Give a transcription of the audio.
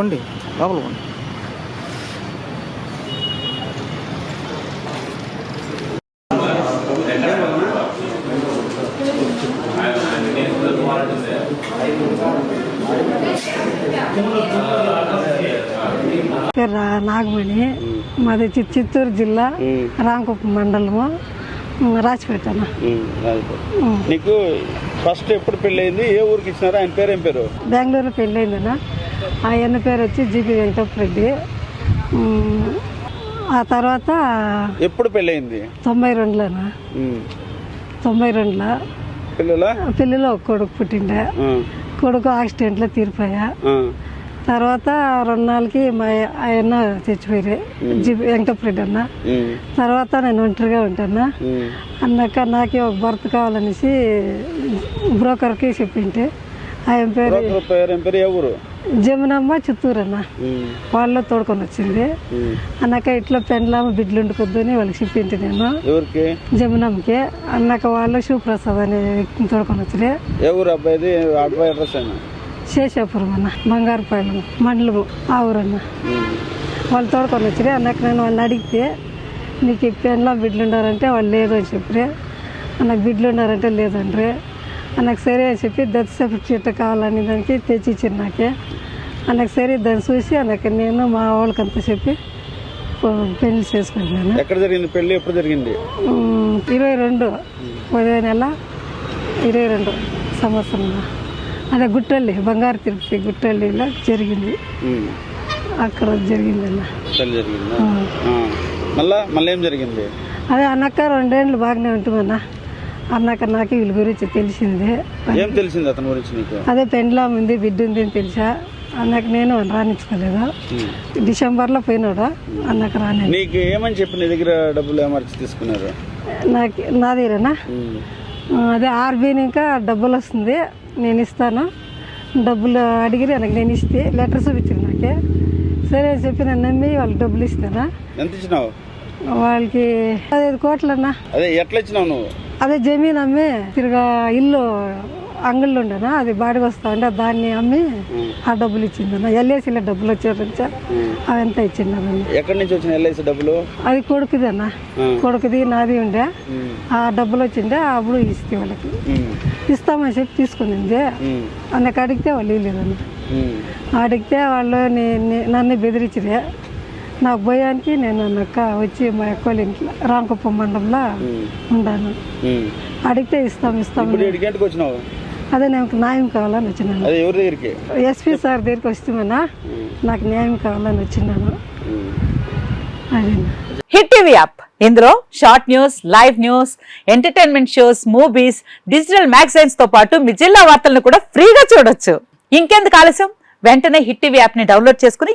కొండి లోపల రా- నాగమణి. మాది చిత్తూరు జిల్లా రాంకుప్పం మండలము. రాజుపేట. నీకు ఫస్ట్ ఎప్పుడు పెళ్ళయింది? ఏ ఊరికి ఇచ్చినారు? ఆయన పేరు ఏం పేరు? బెంగళూరులో పెళ్ళయిందన్న ఆయన పేరు వచ్చి జీపీ వెంకటరెడ్డి ఉమ్, ఆ తర్వాత ఎప్పుడు పెళ్ళయింది? తొంభై రెండులోనా. తొంభై రెండులో పిల్లల ఒక కొడుకు పుట్టిండే. కొడుకు యాక్సిడెంట్లో తీరిపోయా. తర్వాత రెండు నాలుగుకి మా ఆయన చచ్చిపోయారు. జీపీ వెంకటరెడ్డి అన్న. తర్వాత నేను ఒంటరిగా ఉంటాను? అన్నాక నాకే ఒక భర్త కావాలనేసి బ్రోకర్కి చెప్పింటే. ఆయన పేరు పేరు ఊరు జమునమ్మ చిత్తూరు అన్న ఉమ్, వాళ్ళు తోడుకొని వచ్చింది. అన్నాక ఇట్లా పెండ్లామ బిడ్డలు ఉండుకొద్దని వాళ్ళకి చెప్పింటి నేను. జమునమ్మకి. అన్నాక వాళ్ళు శివప్రసాద్ అనే వ్యక్తిని తోడుకొని వచ్చింది. అబ్బాయిది? అడ్రస్ అయినా శేషాపురం అన్న బంగారుపాలెం మండలము ఆ ఊరన్న. వాళ్ళు తోడుకొని వచ్చిరే అన్నాక నేను వాళ్ళని అడిగితే నీకు ఈ పెండ్లా బిడ్డలు ఉండారంటే వాళ్ళు లేదు అని చెప్పి నాకు బిడ్డలు ఉండారంటే లేదండ్రి. నాకు సరే అని చెప్పి డెత్ సర్టిఫికేట్ కావాలని దానికి తెచ్చి ఇచ్చారు నాకే. నాకు సరే దాన్ని చూసి నాకు నేను మా వాళ్ళకంతా చెప్పి పెళ్ళి చేసుకుంటున్నాను. ఎక్కడ జరిగింది పెళ్ళి? ఎప్పుడు జరిగింది? ఇరవై రెండు పదో నెల ఇరవై రెండు సంవత్సరంలో. అదే గుట్టల్లి బంగారు తిరుపతి గుట్టల్లిలో జరిగింది. అక్కడ జరిగిందన్న. జరిగిందా. మళ్ళా మళ్ళీ ఏం జరిగింది? అదే అన్నక్క రెండేళ్ళు బాగానే ఉంటుందన్న. అన్నాక నాకు వీళ్ళ గురించి తెలిసిందే. ఏం తెలిసింది అతని గురించి నీకు? అదే పెండ్లా ఉంది బిడ్డ ఉంది అని తెలిసా? అన్నాక నేను రాణించుకోలేదు? ఉమ్. డిసెంబర్లో పోయినాడు? అన్నాక రాని. నీకు ఏమని చెప్పి నీ దగ్గర డబ్బులు ఏమర్చి తీసుకున్నారు? నాకు నాదేనా ఉమ్, అదే ఆర్బీని ఇంకా డబ్బులు వస్తుంది నేను ఇస్తాను. డబ్బులు అడిగిరి నాకు నేను ఇస్తే లెటర్ చూపించారు నాకే. సరే అని చెప్పి నన్ను నమ్మి వాళ్ళకి డబ్బులు ఇస్తానా? ఎంత ఇచ్చినావు? వాళ్ళకి పదహైదు కోట్లన్నా. అదే ఎట్లా ఇచ్చినావు నువ్వు? అదే జమీన్ అమ్మి తిరిగా ఇల్లు అంగళ్ళు ఉండేనా అది బాడికి వస్తా ఉంటే దాన్ని అమ్మి ఆ డబ్బులు ఇచ్చిందన్న. ఎల్ఐసీలో డబ్బులు వచ్చారంటే అవంతా ఇచ్చిందన్న. ఎక్కడి నుంచి వచ్చిన ఎల్ఐసి డబ్బులు? అది కొడుకుది అన్న. కొడుకుది నాది ఉండే. ఆ డబ్బులు వచ్చిండే అప్పుడు ఇస్తే వాళ్ళకి. ఇస్తామని చెప్పి తీసుకునింది. ఉమ్, అందుకు అడిగితే వాళ్ళు ఇవ్వలేదన్న. అడిగితే వాళ్ళు నన్ను బెదిరించరే నాకు భయానికి నేను అక్క వచ్చి మా అక్క వాళ్ళ ఇంట్లో రాంకుప్పం మండలంలో ఉన్నాను ఉమ్. అడిగితే ఇస్తాం ఇస్తాం అదే నాకు న్యాయం కావాలని వచ్చినాను. అదే ఎవరి దగ్గరికి? ఎస్పీ సార్ దగ్గరికి వస్తామన్నా నాకు న్యాయం కావాలని వచ్చినాను. అదే. Hit TV app. ఇందులో short news live news entertainment shows movies digital మ్యాగజైన్స్తో పాటు మీ జిల్లా వార్తలను కూడా ఫ్రీగా చూడొచ్చు. ఇంకెందుకు ఆలస్యం? వెంటనే హిట్ టీవీ యాప్ని డౌన్లోడ్ చేసుకుని